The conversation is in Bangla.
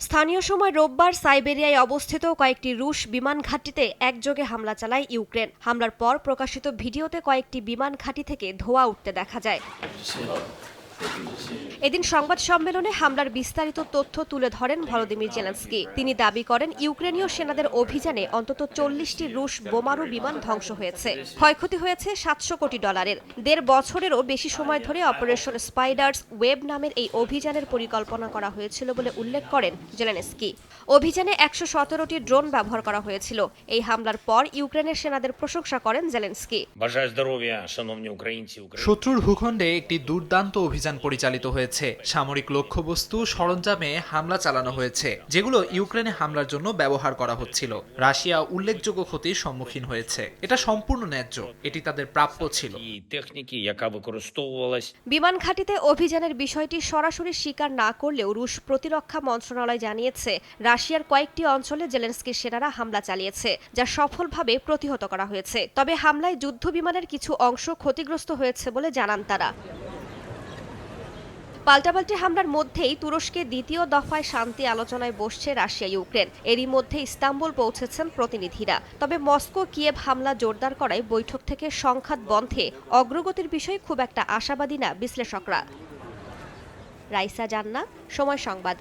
স্থানীয় সময় রোববার সাইবেরিয়ায় অবস্থিত কয়েকটি রুশ বিমান ঘাঁটিতে একযোগে হামলা চালায় ইউক্রেন। হামলার পর প্রকাশিত ভিডিওতে কয়েকটি বিমান ঘাঁটি থেকে ধোয়া উঠতে দেখা যায়। এদিন সংবাদ সম্মেলনে হামলার বিস্তারিত তথ্য তুলে ধরেন ভলোদিমির জেলান্সকি। তিনি দাবি করেন ইউক্রেনীয় সেনাদের অভিযানে অন্তত চল্লিশটি রুশ বোমারু বিমান ধ্বংস হয়েছে। ক্ষয়ক্ষতি হয়েছে সাতশো কোটি ডলারের। দেড় বছরেরও বেশি সময় ধরে অপারেশন স্পাইডার্স ওয়েব নামের এই অভিযানের পরিকল্পনা করা হয়েছিল বলে উল্লেখ করেন জেলেন্সকি। অভিযানে একশো সতেরোটি ড্রোন ব্যবহার করা হয়েছিল। এই হামলার পর ইউক্রেনের সেনাদের প্রশংসা করেন জেলেন্সকি। শত্রুর ভূখণ্ডে একটি দুর্দান্ত অভিযান অভিযান পরিচালিত হয়েছে। সামরিক লক্ষ্যবস্তু সরঞ্জামে হামলা চালানো হয়েছে, যেগুলো ইউক্রেনে হামলার জন্য ব্যবহার করা হচ্ছিল। রাশিয়া উল্লেখযোগ্য ক্ষতির সম্মুখীন হয়েছে। এটা সম্পূর্ণ ন্যায্য। এটি তাদের প্রাপ্য ছিল। বিমান ঘাটিতে অভিযানের বিষয়টি সরাসরি স্বীকার না করলেও রুশ প্রতিরক্ষা মন্ত্রণালয় জানিয়েছে, রাশিয়ার কয়েকটি অঞ্চলে জেলেন্সকির সেনারা হামলা চালিয়েছে, যা সফলভাবে প্রতিহত করা হয়েছে। তবে হামলায় যুদ্ধ বিমানের কিছু অংশ ক্ষতিগ্রস্ত হয়েছে বলে জানান তারা। পাল্টাপাল্টি হামলার মধ্যেই তুরস্কে দ্বিতীয় দফায় শান্তি আলোচনায় বসছে রাশিয়া, ইউক্রেন। এরই মধ্যে ইস্তাম্বুল পৌঁছেছেন প্রতিনিধিরা। তবে মস্কো, কিয়েভ হামলা জোরদার করায় বৈঠক থেকে সংঘাত বন্ধে অগ্রগতির বিষয়ে খুব একটা আশাবাদী না বিশ্লেষকরা। রাইসা জান্না সময় সংবাদ।